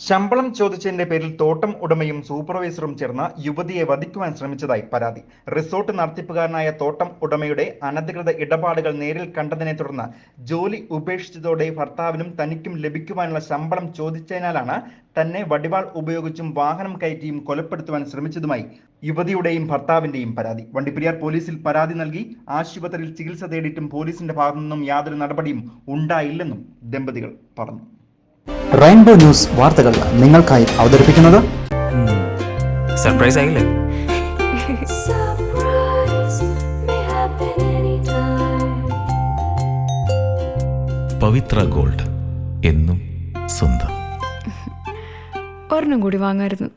ശമ്പളം ചോദിച്ചതിന്റെ പേരിൽ തോട്ടം ഉടമയും സൂപ്പർവൈസറും ചേർന്ന് യുവതിയെ വധിക്കുവാൻ ശ്രമിച്ചതായി പരാതി. റിസോർട്ട് നടത്തിപ്പുകാരനായ തോട്ടം ഉടമയുടെ അനധികൃത ഇടപാടുകൾ നേരിൽ കണ്ടതിനെ തുടർന്ന് ജോലി ഉപേക്ഷിച്ചതോടെ ഭർത്താവിനും തനിക്കും ലഭിക്കുവാനുള്ള ശമ്പളം ചോദിച്ചതിനാലാണ് തന്നെ വടിവാൾ ഉപയോഗിച്ചും വാഹനം കയറ്റിയും കൊലപ്പെടുത്തുവാൻ ശ്രമിച്ചതുമായി യുവതിയുടെയും ഭർത്താവിന്റെയും പരാതി. വണ്ടിപ്പെരിയാർ പോലീസിൽ പരാതി നൽകി ആശുപത്രിയിൽ ചികിത്സ തേടിയിട്ടും പോലീസിന്റെ ഭാഗത്തു നിന്നും യാതൊരു നടപടിയും ഉണ്ടായില്ലെന്നും ദമ്പതികൾ പറഞ്ഞു. റെയിൻബോ ന്യൂസ് വാർത്തകൾ നിങ്ങൾക്കായി അവതരിപ്പിക്കുന്നത്? സർപ്രൈസ് ആയില്ലേ. പവിത്ര ഗോൾഡ് എന്നും സ്വന്തം. ഒരെണ്ണം കൂടി വാങ്ങായിരുന്നു.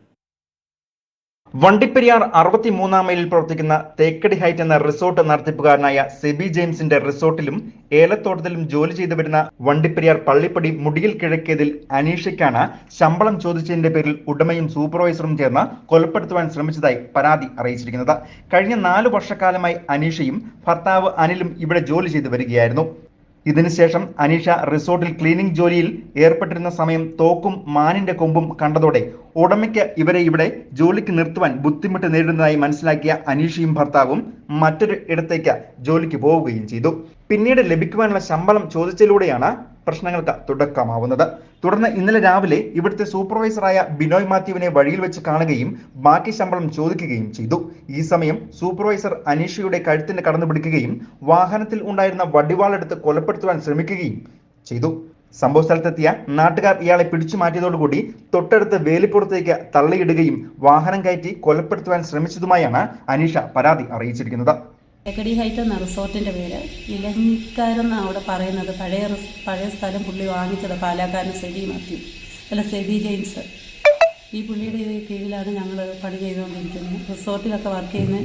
വണ്ടിപ്പെരിയാർ അറുപത്തിമൂന്നാം മൈലിൽ പ്രവർത്തിക്കുന്ന തേക്കടി ഹൈറ്റ് എന്ന റിസോർട്ട് നടത്തിപ്പുകാരനായ സെബി ജെയിംസിന്റെ റിസോർട്ടിലും ഏലത്തോട്ടത്തിലും ജോലി ചെയ്തു വരുന്ന വണ്ടിപ്പെരിയാർ പള്ളിപ്പടി മുടിയിൽ കിഴക്കേതിൽ അനീഷയ്ക്കാണ് ശമ്പളം ചോദിച്ചതിന്റെ പേരിൽ ഉടമയും സൂപ്പർവൈസറും ചേർന്ന് കൊലപ്പെടുത്തുവാൻ ശ്രമിച്ചതായി പരാതി അറിയിച്ചിരിക്കുന്നത്. കഴിഞ്ഞ നാലു വർഷക്കാലമായി അനീഷയും ഭർത്താവ് അനിലും ഇവിടെ ജോലി ചെയ്തു വരികയായിരുന്നു. ഇതിനുശേഷം അനീഷ റിസോർട്ടിൽ ക്ലീനിംഗ് ജോലിയിൽ ഏർപ്പെട്ടിരുന്ന സമയം തോക്കും മാനിന്റെ കൊമ്പും കണ്ടതോടെ ഉടമയ്ക്ക് ഇവരെ ഇവിടെ ജോലിക്ക് നിർത്തുവാൻ ബുദ്ധിമുട്ട് നേരിടുന്നതായി മനസ്സിലാക്കിയ അനീഷയും ഭർത്താവും മറ്റൊരു ഇടത്തേക്ക് ജോലിക്ക് പോവുകയും ചെയ്തു. പിന്നീട് ലഭിക്കുവാനുള്ള ശമ്പളം ചോദിച്ചതിലൂടെയാണ് പ്രശ്നങ്ങൾക്ക് തുടക്കമാവുന്നത്. തുടർന്ന് ഇന്നലെ രാവിലെ ഇവിടുത്തെ സൂപ്പർവൈസറായ ബിനോയ് മാത്യുവിനെ വഴിയിൽ വെച്ച് കാണുകയും ബാക്കി ശമ്പളം ചോദിക്കുകയും ചെയ്തു. ഈ സമയം സൂപ്പർവൈസർ അനീഷയുടെ കഴുത്തിന് കടന്നു പിടിക്കുകയും വാഹനത്തിൽ ഉണ്ടായിരുന്ന വടിവാളെടുത്ത് കൊലപ്പെടുത്തുവാൻ ശ്രമിക്കുകയും ചെയ്തു. സംഭവ സ്ഥലത്തെത്തിയ നാട്ടുകാർ ഇയാളെ പിടിച്ചു മാറ്റിയതോടുകൂടി തൊട്ടടുത്ത് വേലിപ്പുറത്തേക്ക് തള്ളിയിടുകയും വാഹനം കയറ്റി കൊലപ്പെടുത്തുവാൻ ശ്രമിച്ചതുമായാണ് അനീഷ പരാതി അറിയിച്ചിരിക്കുന്നത്. തേക്കടി ഹൈറ്റ് എന്ന റിസോർട്ടിന്റെ പേര്. ഇലഞ്ഞിക്കാരെന്നാണ് അവിടെ പറയുന്നത്. പഴയ പഴയ സ്ഥലം പുള്ളി വാങ്ങിച്ചത്. പാലാക്കാരൻ സെബി മാത്യു. അല്ല സെബി ജെയിംസ്. ഈ പുള്ളിയുടെ കീഴിലാണ് ഞങ്ങൾ പണി ചെയ്തുകൊണ്ടിരിക്കുന്നത്. റിസോർട്ടിലൊക്കെ വർക്ക് ചെയ്യുന്ന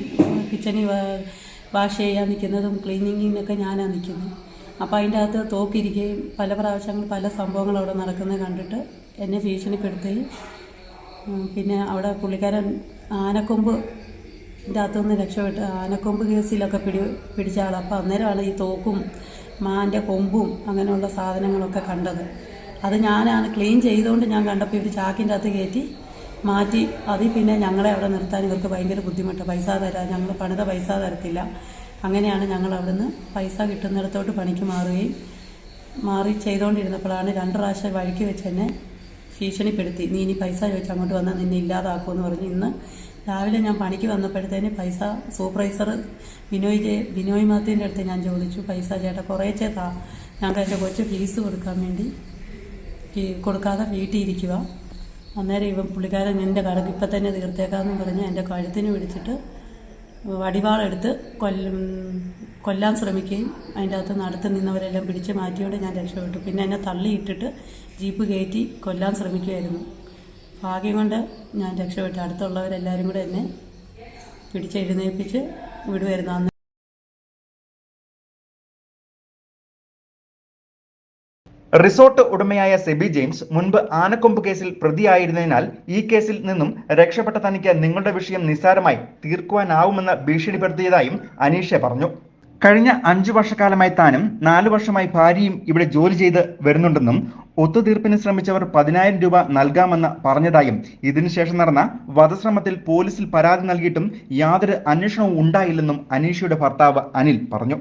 കിച്ചണിൽ വാഷ് ചെയ്യാൻ നിൽക്കുന്നതും ക്ലീനിങ്ങിനൊക്കെ ഞാനാണ് നിൽക്കുന്നത്. അപ്പോൾ അതിന്റെ അകത്ത് തോക്കിരിക്കുകയും പല പ്രാവശ്യങ്ങൾ പല സംഭവങ്ങൾ അവിടെ നടക്കുന്നത് കണ്ടിട്ട് എന്നെ ഭീഷണിപ്പെടുത്തുകയും പിന്നെ അവിടെ പുള്ളിക്കാരൻ ആനക്കൊമ്പ് ഇതിന്റെ അകത്തുനിന്ന് രക്ഷപ്പെട്ട് ആനക്കൊമ്പ് കേസിലൊക്കെ പിടി പിടിച്ച ആൾ അപ്പോൾ അന്നേരമാണ് ഈ തോക്കും മാന്റെ കൊമ്പും അങ്ങനെയുള്ള സാധനങ്ങളൊക്കെ കണ്ടത്. അത് ഞാനാണ് ക്ലീൻ ചെയ്തുകൊണ്ട് ഞാൻ കണ്ടപ്പോൾ ഇവർ ചാക്കിന്റെ അകത്ത് കയറ്റി മാറ്റി. അതിൽ പിന്നെ ഞങ്ങളെ അവിടെ നിർത്താൻ ഇവർക്ക് ഭയങ്കര ബുദ്ധിമുട്ട്. പൈസ തരാൻ ഞങ്ങൾ പണിത പൈസ തരത്തില്ല. അങ്ങനെയാണ് ഞങ്ങൾ അവിടുന്ന് പൈസ കിട്ടുന്നിടത്തോട്ട് പണിക്ക് മാറുകയും മാറി ചെയ്തുകൊണ്ടിരുന്നപ്പോഴാണ് രണ്ട് പ്രാവശ്യം വഴിക്ക് വെച്ച് എന്നെ ഭീഷണിപ്പെടുത്തി. നീ ഇനി പൈസ ചോദിച്ച് അങ്ങോട്ട് വന്നാൽ നിന്നെ ഇല്ലാതാക്കുമെന്ന് പറഞ്ഞ് ഇന്ന് രാവിലെ ഞാൻ പണിക്ക് വന്നപ്പോഴത്തേന് പൈസ സൂപ്പർവൈസർ ബിനോയ് ബിനോയ് മാത്യുവിന്റെ അടുത്ത് ഞാൻ ചോദിച്ചു പൈസ ചേട്ടാ കുറേച്ചേ താ ഞങ്ങൾക്ക് എന്റെ കൊച്ചു ഫീസ് കൊടുക്കാൻ വേണ്ടി കൊടുക്കാതെ വീട്ടിൽ ഇരിക്കുക അന്നേരം ഇവൻ പുള്ളിക്കാരൻ നിന്റെ കടക്ക് ഇപ്പം തന്നെ തീർത്തേക്കാമെന്ന് പറഞ്ഞ് എന്റെ കഴുത്തിന് പിടിച്ചിട്ട് വടിവാളെടുത്ത് കൊല്ല കൊല്ലാൻ ശ്രമിക്കുകയും അതിന്റെ അകത്ത് നടത്തി നിന്നവരെല്ലാം പിടിച്ച് മാറ്റിയോടെ ഞാൻ രക്ഷപ്പെട്ടു. പിന്നെ എന്നെ തള്ളിയിട്ടിട്ട് ജീപ്പ് കയറ്റി കൊല്ലാൻ ശ്രമിക്കുമായിരുന്നു ഭാഗ്യം കൊണ്ട് ഞാൻ രക്ഷപ്പെട്ടു അടുത്തുള്ളവരെല്ലാവരും കൂടെ എന്നെ പിടിച്ചെഴുന്നേൽപ്പിച്ച് വീട് അന്ന് റിസോർട്ട് ഉടമയായ സെബി ജെയിംസ് മുൻപ് ആനക്കൊമ്പ് കേസിൽ പ്രതിയായിരുന്നതിനാൽ ഈ കേസിൽ നിന്നും രക്ഷപ്പെട്ട തനിക്ക് നിങ്ങളുടെ വിഷയം നിസ്സാരമായി തീർക്കുവാനാവുമെന്ന് ഭീഷണിപ്പെടുത്തിയതായും അനീഷ പറഞ്ഞു. കഴിഞ്ഞ അഞ്ചു വർഷക്കാലമായി താനും നാലു വർഷമായി ഭാര്യയും ഇവിടെ ജോലി ചെയ്ത് വരുന്നുണ്ടെന്നും ഒത്തുതീർപ്പിന് ശ്രമിച്ചവർ പതിനായിരം രൂപ നൽകാമെന്ന് പറഞ്ഞതായും ഇതിനുശേഷം നടന്ന വധശ്രമത്തിൽ പോലീസിൽ പരാതി നൽകിയിട്ടും യാതൊരു അന്വേഷണവും ഉണ്ടായില്ലെന്നും അനീഷയുടെ ഭർത്താവ് അനിൽ പറഞ്ഞു.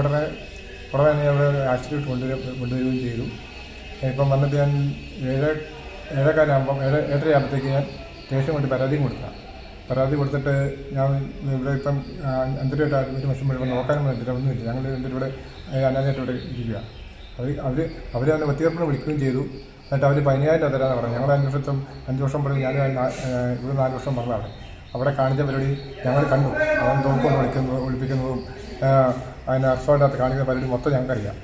ഉടനെ തന്നെ അവിടെ ആശുപത്രിയിൽ കൊണ്ടുവരും കൊണ്ടുവരികയും ചെയ്തു. ഇപ്പം വന്നിട്ട് ഞാൻ ഏഴ് ഏഴേക്കാലാകുമ്പം ഏഴ് ഏഴരയാകുമ്പോഴത്തേക്ക് ഞാൻ സ്റ്റേഷൻ കൊണ്ട് പരാതിയും കൊടുക്കാം. പരാതി കൊടുത്തിട്ട് ഞാൻ ഇവിടെ ഇപ്പം ആ, അഞ്ചരയായിട്ട് ഒരു വർഷം മുഴുവൻ നോക്കാനും വേണ്ടിയിട്ട് ഒന്നുമില്ല ഞങ്ങൾ രണ്ടുപേരും ഇവിടെ അനാഥായിട്ട് ഇവിടെ ഇരിക്കുക അവർ അവർ അവർ തന്നെ ഒത്തീർപ്പിന് വിളിക്കുകയും ചെയ്തു. എന്നിട്ട് അവർ പതിനായിരം രൂപ തരാമെന്ന് പറഞ്ഞു. ഞങ്ങൾ അഞ്ച് അഞ്ച് വർഷം പറഞ്ഞു ഞാൻ ഇവിടെ നാല് വർഷം പറഞ്ഞതാണ്. അവിടെ കാണിച്ച പരിപാടി ഞങ്ങൾ കണ്ടു. അവൻ തോക്കുകൊണ്ട് വിളിക്കുന്നതും ഒളിപ്പിക്കുന്നതും അതിന് അർസോയിനകത്ത് കാണിക്കുന്ന പരിപാടി മൊത്തം ഞങ്ങൾക്കറിയാം.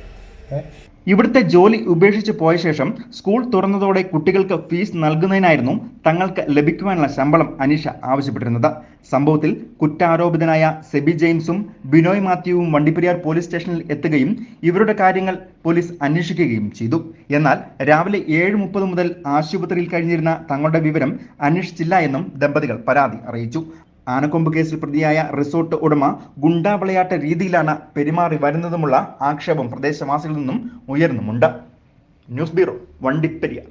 ഏഹ് ഇവിടുത്തെ ജോലി ഉപേക്ഷിച്ച് പോയ ശേഷം സ്കൂൾ തുറന്നതോടെ കുട്ടികൾക്ക് ഫീസ് നൽകുന്നതിനായിരുന്നു തങ്ങൾക്ക് ലഭിക്കുവാനുള്ള ശമ്പളം അനീഷ ആവശ്യപ്പെട്ടിരുന്നത്. സംഭവത്തിൽ കുറ്റാരോപിതനായ സെബി ജെയിംസും ബിനോയ് മാത്യുവും വണ്ടിപ്പെരിയാർ പോലീസ് സ്റ്റേഷനിൽ എത്തുകയും ഇവരുടെ കാര്യങ്ങൾ പോലീസ് അന്വേഷിക്കുകയും ചെയ്തു. എന്നാൽ രാവിലെ ഏഴ് മുപ്പത് മുതൽ ആശുപത്രിയിൽ കഴിഞ്ഞിരുന്ന തങ്ങളുടെ വിവരം അന്വേഷിച്ചില്ല എന്നും ദമ്പതികൾ പരാതി അറിയിച്ചു. ആനക്കൊമ്പ് കേസിൽ പ്രതിയായ റിസോർട്ട് ഉടമ ഗുണ്ടാവിളയാട്ട രീതിയിലാണ് പെരുമാറി വരുന്നതുമുള്ള ആക്ഷേപം പ്രദേശവാസികളിൽ നിന്നും ഉയർന്നുമുണ്ട് ന്യൂസ് ബ്യൂറോ വണ്ടിപ്പെരിയാർ.